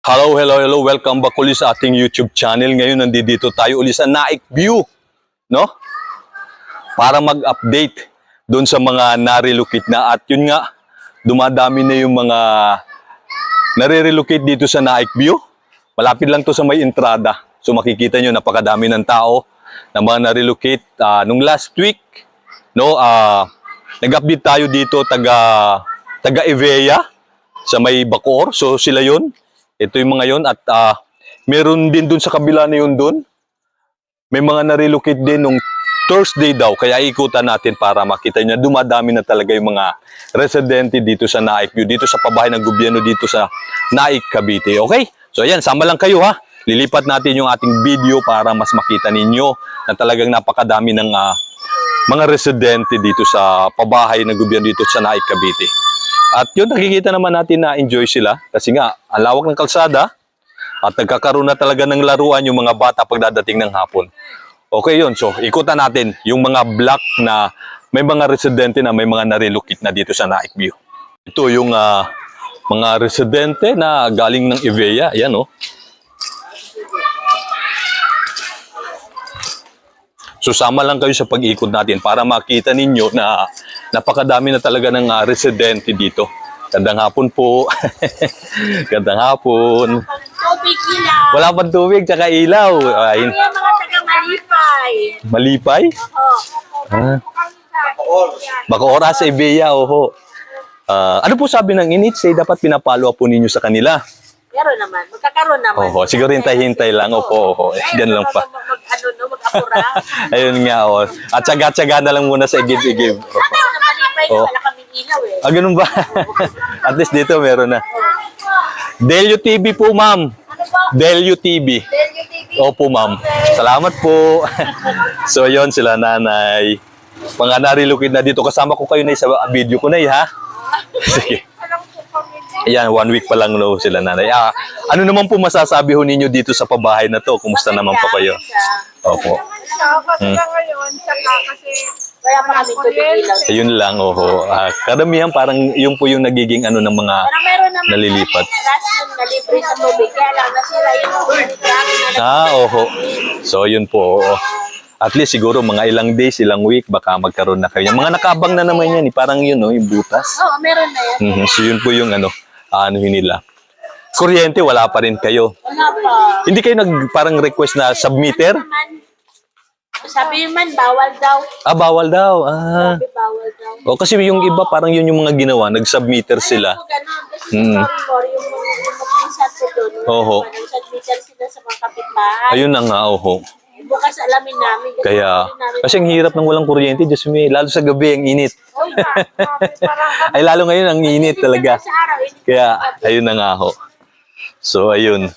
Hello, hello, hello. Welcome back ulit sa ating YouTube channel. Ngayon, nandito tayo ulit sa Naik View. No? Para mag-update doon sa mga narilocate na. At yun nga, dumadami na yung mga nare-relocate dito sa Naik View. Malapit lang to sa may entrada. So makikita nyo, napakadami ng tao na mga na-relocate. Ah, nung last week, no, ah, nag-update tayo dito taga taga Evea sa may Bacoor. So sila yon. Ito yung mga yon at ah, meron din dun sa kabila na yun dun. May mga na-relocate din nung Thursday daw. Kaya ikutan natin para makita nyo. Dumadami na talaga yung mga residente dito sa Naik View. Dito sa pabahay ng gobyerno dito sa Naik, Cavite. Okay? So ayan, sama lang kayo ha. Lilipat natin yung ating video para mas makita ninyo na talagang napakadami ng ah, mga residente dito sa pabahay ng gobyerno dito sa Naik, Cavite. At yun, nakikita naman natin na enjoy sila kasi nga, ang lawak ng kalsada at nagkakaroon na talaga ng laruan yung mga bata pagdadating ng hapon. Okay yun, so ikutan natin yung mga block na may mga residente na may mga narelocate na dito sa Naik View. Ito yung ah, mga residente na galing ng Ivea, yan oh. Susama lang kayo sa pag-ikot natin para makita ninyo na napakadami na talaga ng ah, residente dito. Gandang hapon po. Gandang hapon. Tubig ilaw. Wala pang tubig tsaka ilaw. Ay, Kaya mga taga Malipay. malipay? Oo. Ah, baka oras sa Ibea, oho. Ah, ano po sabi ng init? Say, dapat pinapalo po ninyo sa kanila. Meron naman. Magkakaroon naman. Oho, siguro hintay-hintay lang. Opo, oho. Eh, Diyan lang pa. Mag, ano, no, mag-apura. Ayun nga, oh. At tsaga-tsaga na lang muna sa igib-igib. Opo. Malipay, Oh. wala kaming ilaw eh. Ah, ganun ba? At least dito meron na. Delio TV po, ma'am. Ano ba? Delio TV. Delio TV. Opo, ma'am. Salamat po. so, yon sila nanay. Mga narilukid na dito. Kasama ko kayo na sa video ko na ha. Sige. Ayan, one week pa lang no sila nanay. Ah, ano naman po masasabi ho ninyo dito sa pabahay na to? Kumusta naman po kayo? Opo. Hmm. Wala pa kami tubig ilaw. Ayun lang, oho. Ah, karamihan parang yung po yung nagiging ano ng mga Pero meron naman Nalilipat. kami rasyon na libre sa tubig. Kaya lang, nasira yung tubig namin na Ah, oho. So, yun po. oo. At least siguro mga ilang days, ilang week, baka magkaroon na kayo. Mga nakabang na naman yan, eh. parang yun, no, yung butas. Oo, meron na yan. Mhm, So, yun po yung ano, ano yun nila. Kuryente, wala pa rin kayo. Wala pa. Hindi kayo nag parang request na submitter? Naman, sabi yun man, bawal daw. Ah, bawal daw. Ah. Sabi bawal daw. O, kasi yung iba, parang yun yung mga ginawa, nag-submitter sila. Ano, ganun. Kasi Mm. sorry, Mor, yung yung mag-insat ko doon. Oho. Nag-submitter sila sa mga kapitbahay. Ayun na nga, oho. Bukas alamin namin. Kaya, alamin namin. kasi ang hirap ng walang kuryente, Diyos me, lalo sa gabi, ang init. Uy, ma, parang Ay, lalo ngayon, ang init talaga. Sa araw. Kaya, ayun na nga ho. So, ayun.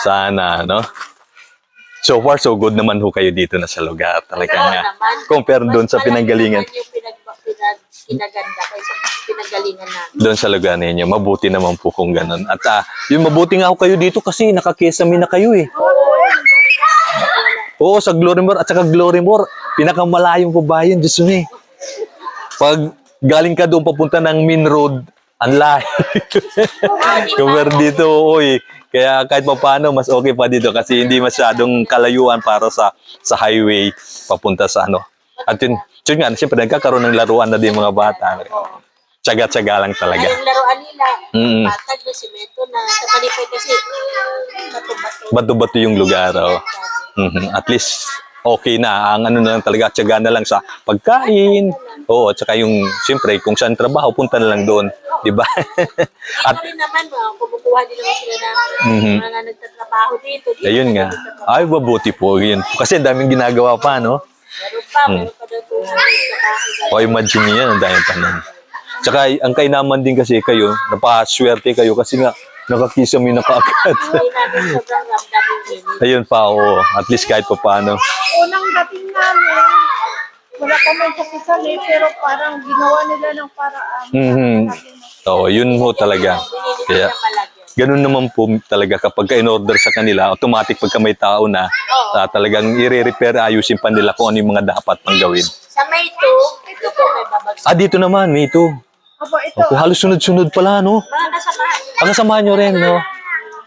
Sana, no? So far, so good naman ho kayo dito na sa lugar. Talaga nga. Compare doon sa Mas pinanggalingan. Yung pinag, pinag, pinaganda kaysa pinanggalingan namin. Doon sa lugar ninyo. Mabuti naman po kung ganun. At ah, yung mabuti nga ho kayo dito kasi nakakesame na kayo eh. Oo, sa Glorymore at saka Glorymore, pinakamalayong pabayan, Diyos me. Pag galing ka doon papunta ng main road, ang layo. Compare dito, oy. Kaya kahit pa paano, mas okay pa dito kasi hindi masyadong kalayuan para sa sa highway papunta sa ano. At yun, yun nga, siyempre nagkakaroon ng laruan na din mga bata. Tsaga-tsaga lang talaga. Ay, yung laruan nila, Mm. patag na simento na sa Malipay kasi bato-bato. Bato-bato yung lugar. Oh. Mhm. At least, okay na. Ang ano na lang talaga, tsaga na lang sa pagkain. Oo, at saka yung, siyempre, kung saan trabaho, punta na lang doon. Di ba? At rin naman, kumukuha din naman sila ng Mhm. mga nagtatrabaho dito. dito Ayun nga. Ay, mabuti po. Yun. Kasi ang daming ginagawa pa, no? Meron pa, meron pa sa trabaho. O imagine niyo yan, ang dami pa nun. Tsaka ang kainaman din kasi kayo, napaswerte kayo kasi nga nakakisam yun na kaagad. Ayun pa, oo. At least kahit pa paano. Unang dating namin, wala kami sa kisali, pero parang ginawa nila ng paraan. Mhm. Oo, yun mo talaga. Kaya, ganun naman po talaga kapag ka-in-order sa kanila, automatic pagka may tao na, ah, talagang i-repair, ayusin pa nila kung ano yung mga dapat pang gawin. Sa May 2, ito po may babagsak. Ah, dito naman, may ito. Opo, ito. Okay, halos sunod-sunod pala, no? Mga kasamahan. Ang kasama nyo rin, no?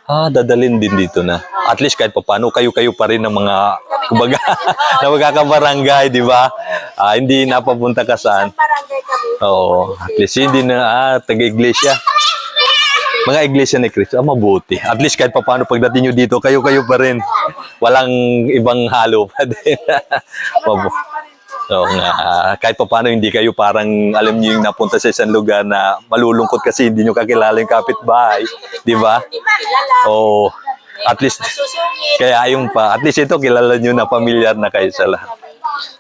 Ah, dadalin din dito na. At least kahit papano, kayo-kayo pa rin ng mga, kumbaga, na magkakabarangay, di ba? Ah, hindi napapunta ka saan. Oo, at least hindi na, ah, taga-iglesia. Mga iglesia ni Cristo, ah, mabuti. At least kahit papano pagdating nyo dito, kayo-kayo pa rin. Walang ibang halo pa din. Mabu- Oo nga, ah, kahit papano hindi kayo parang alam niyo yung napunta sa isang lugar na malulungkot kasi hindi nyo kakilala yung kapitbahay. Di ba? Oo. At least, kaya yung pa, at least ito kilala nyo na familiar na kayo sa lahat.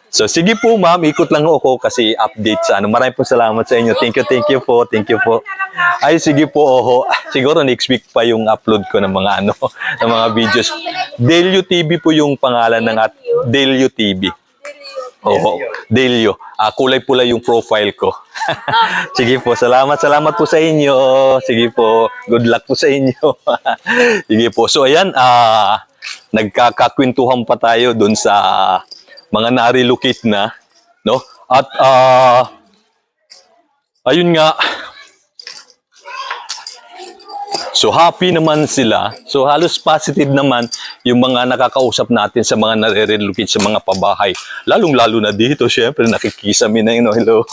So sige po ma'am, ikot lang ako kasi update sa ano. Maraming po salamat sa inyo. Thank you, thank you po, thank you po. Ay sige po, oho. Siguro next week pa yung upload ko ng mga ano, ng mga videos. Delio TV po yung pangalan ng at Delio TV. Oo, Delio. Ah, kulay pula yung profile ko. sige po, salamat, salamat po sa inyo. Sige po, good luck po sa inyo. sige po. So ayan, ah nagkakakwentuhan pa tayo doon sa mga narilocate na, no? At ah ayun nga, So happy naman sila. So halos positive naman yung mga nakakausap natin sa mga nare-relocate sa mga pabahay. Lalong-lalo na dito, syempre nakikisami na yun. Hello.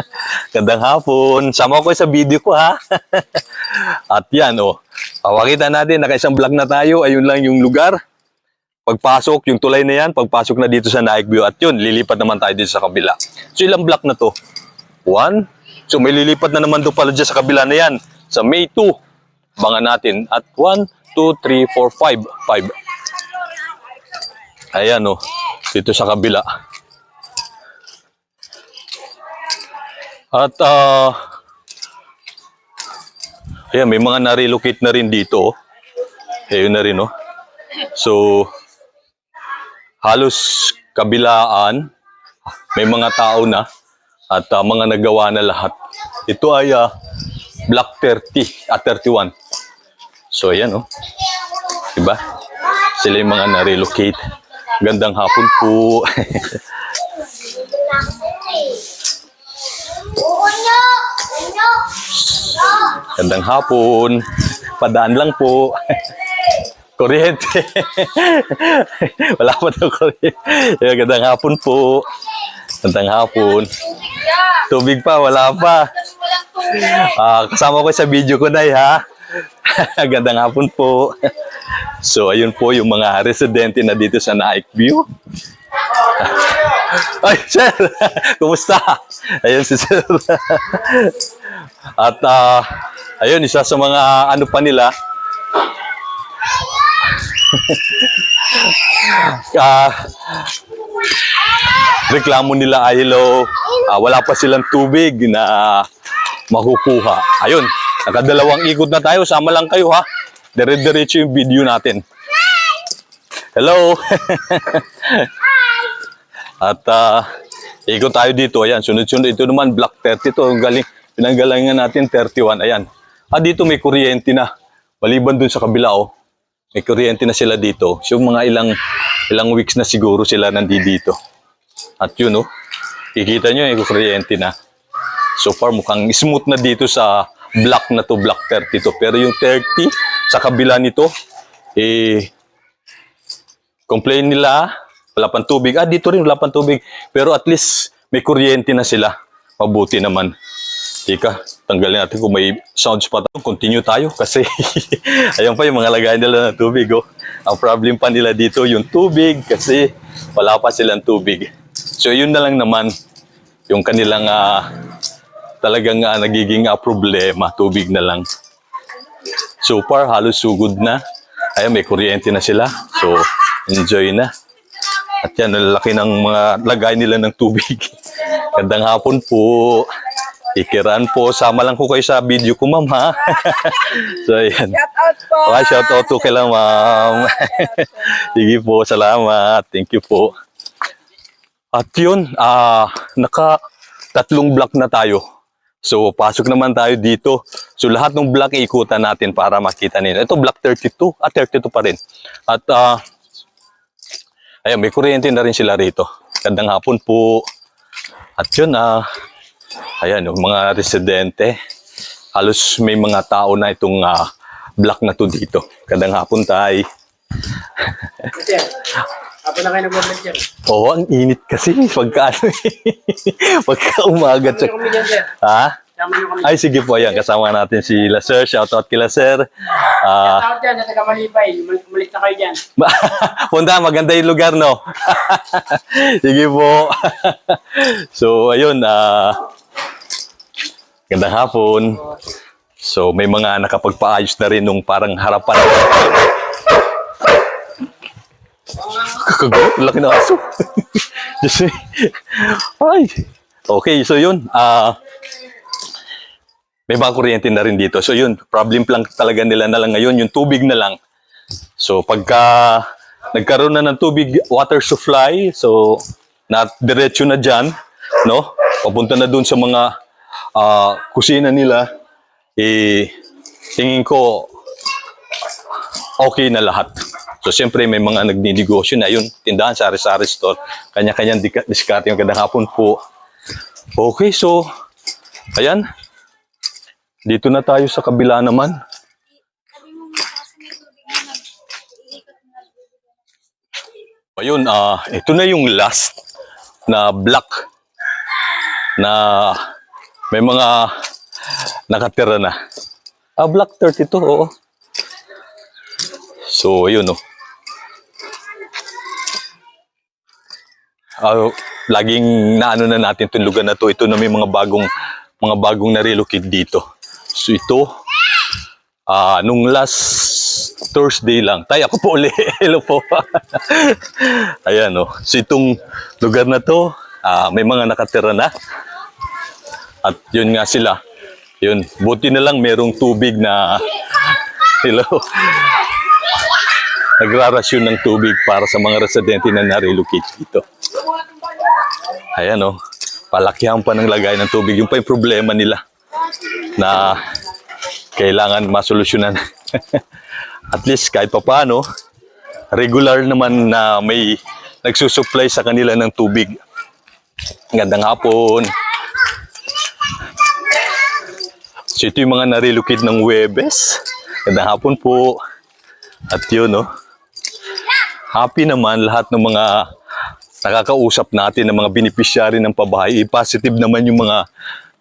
Gandang hapon. Sama ko sa video ko ha. At yan oh. Pawakita natin, naka-isang vlog na tayo. Ayun lang yung lugar. Pagpasok, yung tulay na yan, pagpasok na dito sa Naik View. At yun, lilipat naman tayo dito sa kabila. So ilang block na to? One. So may lilipat na naman doon pala dyan sa kabila na yan. Sa May 2. Bangan natin. At 1, 2, 3, 4, 5. 5. Ayan o. Dito sa kabila. At ah ayan, may mga na-relocate na rin dito. oh. Na rin oh. So halos kabilaan may mga tao na at ah, mga nagawa na lahat. Ito ay ah, Block 30 at 31. So ayan oh. Diba? Sila yung mga na-relocate. Gandang hapon po. Gandang hapon. Padaan lang po. Kuryente. Wala pa daw kuryente. Gandang hapon po. Gandang hapon. Tubig pa, wala pa. Ah, kasama ko sa video ko na ha. Gandang hapon po. So, ayun po yung mga residente na dito sa Naik View. Ay, sir! Kumusta? Ayun si sir. At ah, ayun, isa sa mga ano pa nila, ah, reklamo nila ay hello, ah, wala pa silang tubig na makukuha. Ayun, nakadalawang ikot na tayo, sama lang kayo ha. Dire-diretso yung video natin. Hello! At ah, ikot tayo dito. Ayan, sunod-sunod. Ito naman, Block 30 to. Galing. Pinanggalingan natin, 31. Ayan. Ah, dito may kuryente na. Maliban dun sa kabila, oh. May kuryente na sila dito. So, mga ilang ilang weeks na siguro sila nandito. At yun, oh. Kikita nyo, may kuryente na. So far, mukhang smooth na dito sa block na to, block 32. Pero yung 30, sa kabila nito, eh, complain nila, wala pang tubig. Ah, dito rin wala pang tubig. Pero at least may kuryente na sila. Mabuti naman. Tika, tanggalin natin kung may sounds pa tayo. Continue tayo kasi ayun pa yung mga lagay nila ng tubig. Oh. Ang problem pa nila dito yung tubig kasi wala pa silang tubig. So yun na lang naman yung kanilang ah, talagang ah, nagiging ah, problema. Tubig na lang. So far, halos sugod na. Ayun, may kuryente na sila. So, enjoy na. At yan, ang laki ng mga lagay nila ng tubig. Gandang hapon po. Ikiran po. Sama lang ko kayo sa video ko, ma'am, ha? so, ayan. Shout out po. Okay, shout out to kay lang, ma'am. Sige po, salamat. Thank you po. At yun, ah, naka tatlong block na tayo. So, pasok naman tayo dito. So, lahat ng block ikutan natin para makita nila. Ito, block 32. Ah, 32 pa rin. At, ah, ayan, may kuryente na rin sila rito. Gandang hapon po. At yun, ah, Ayan, yung mga residente. Halos may mga tao na itong ah, block na to dito. Kadang hapon tayo. Sir, ako na kayo nag-volunteer. Oo, ang init kasi pagka ano eh. pagka umaga. Sama niyo kami dyan, sir. Ha? Ay, sige po, ayan. Kasama natin si Laser. Shoutout kila Sir. Ah, Tawag dyan, sa taga Malibay. Umalis na kayo dyan. Punta, maganda yung lugar, no? Sige po. so, ayun, ah gandang hapon. So, may mga nakapagpaayos na rin nung parang harapan. Kakagot, laki na aso. Eh. Ay. Okay, so yun. Ah may mga kuryente na rin dito. So yun, problem lang talaga nila na lang ngayon, yung tubig na lang. So pagka nagkaroon na ng tubig water supply, so na diretso na diyan, no? Papunta na doon sa mga ah, kusina nila, eh tingin ko okay na lahat. So siyempre may mga nagninegosyo na yun, tindahan sa sari-sari store, kanya-kanyang diskarte yung kadang hapon po. Okay, so ayan. Dito na tayo sa kabila naman. Ayun, ah, ito na yung last na block na may mga nakatira na. Ah, block 32, oo. So, ayun, oh. Ah, laging naano na natin itong lugar na to. Ito na may mga bagong mga bagong na-relocate dito. So ito, ah nung last Thursday lang. Tay, ako po uli. Hello po. Ayan, oh. So itong lugar na to, ah, may mga nakatira na. At yun nga sila. Yun, buti na lang merong tubig na Hello. Nagrarasyon ng tubig para sa mga residente na na-relocate dito. Ayan oh, palakihan pa ng lagay ng tubig. Yung pa yung problema nila na kailangan masolusyonan. At least kahit pa paano, regular naman na may nagsusupply sa kanila ng tubig. Gandang hapon. So ito yung mga narilocate ng Webes. Gandang hapon po. At yun, no? Happy naman lahat ng mga nakakausap natin ng mga beneficiary ng pabahay. Eh, Positive naman yung mga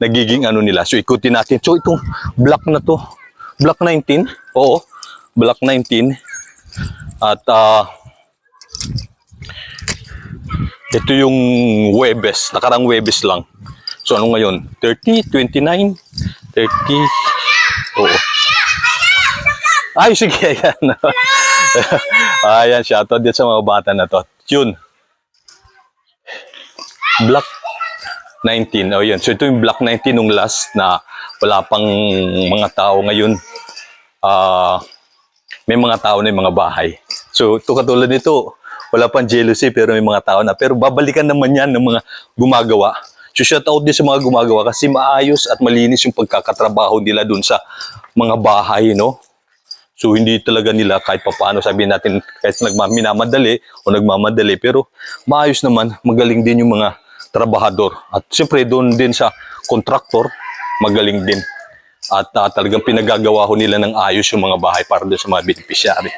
nagiging ano nila. So ikutin natin. So itong block na to, block 19. Oo, block 19. At ah ito yung Webes, nakarang Webes lang. So ano ngayon? 30, 29, 30. Oo. Ay, sige, ayan. Ayan, shoutout din sa mga bata na to. Yun. Block 19. Oh, yun. So ito yung block 19 nung last na wala pang mga tao ngayon. Ah, may mga tao na yung mga bahay. So ito katulad nito, wala pang jealousy pero may mga tao na. Pero babalikan naman yan ng mga gumagawa. So shout out din sa mga gumagawa kasi maayos at malinis yung pagkakatrabaho nila dun sa mga bahay, no? So hindi talaga nila kahit papaano sabihin natin kahit nagmaminamadali o nagmamadali pero maayos naman, magaling din yung mga trabahador. At siyempre doon din sa kontraktor, magaling din. At ah, talagang pinagagawa ho nila ng ayos yung mga bahay para doon sa mga beneficiary.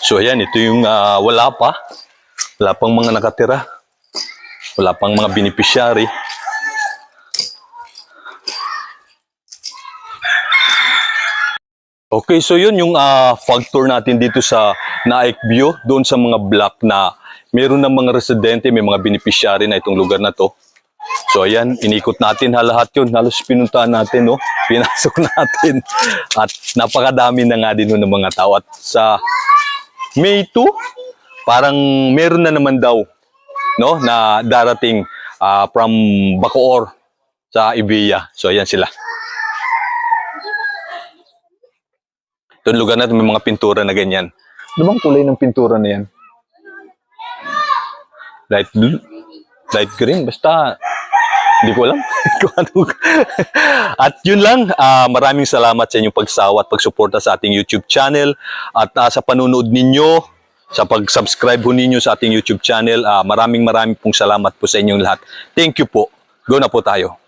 So ayan, ito yung ah, wala pa. Wala pang mga nakatira. Wala pang mga beneficiary. Okay, so yun yung ah, fog tour natin dito sa Naik View, doon sa mga block na meron ng mga residente, may mga beneficiary na itong lugar na to. So ayan, inikot natin ha, lahat yun. Halos pinuntahan natin, no? Pinasok natin. At napakadami na nga din ng mga tao. At sa May 2, parang meron na naman daw, no? Na darating ah, from Bacoor sa Ibiya. So ayan sila. Doon lugar natin may mga pintura na ganyan. Ano bang kulay ng pintura na yan? Light blue? Light green? Basta Hindi ko alam. Ano. at yun lang, ah, maraming salamat sa inyong pagsawa at pagsuporta sa ating YouTube channel at ah, sa panunood ninyo, sa pag-subscribe ho ninyo sa ating YouTube channel. Ah, maraming maraming pong salamat po sa inyong lahat. Thank you po. Go na po tayo.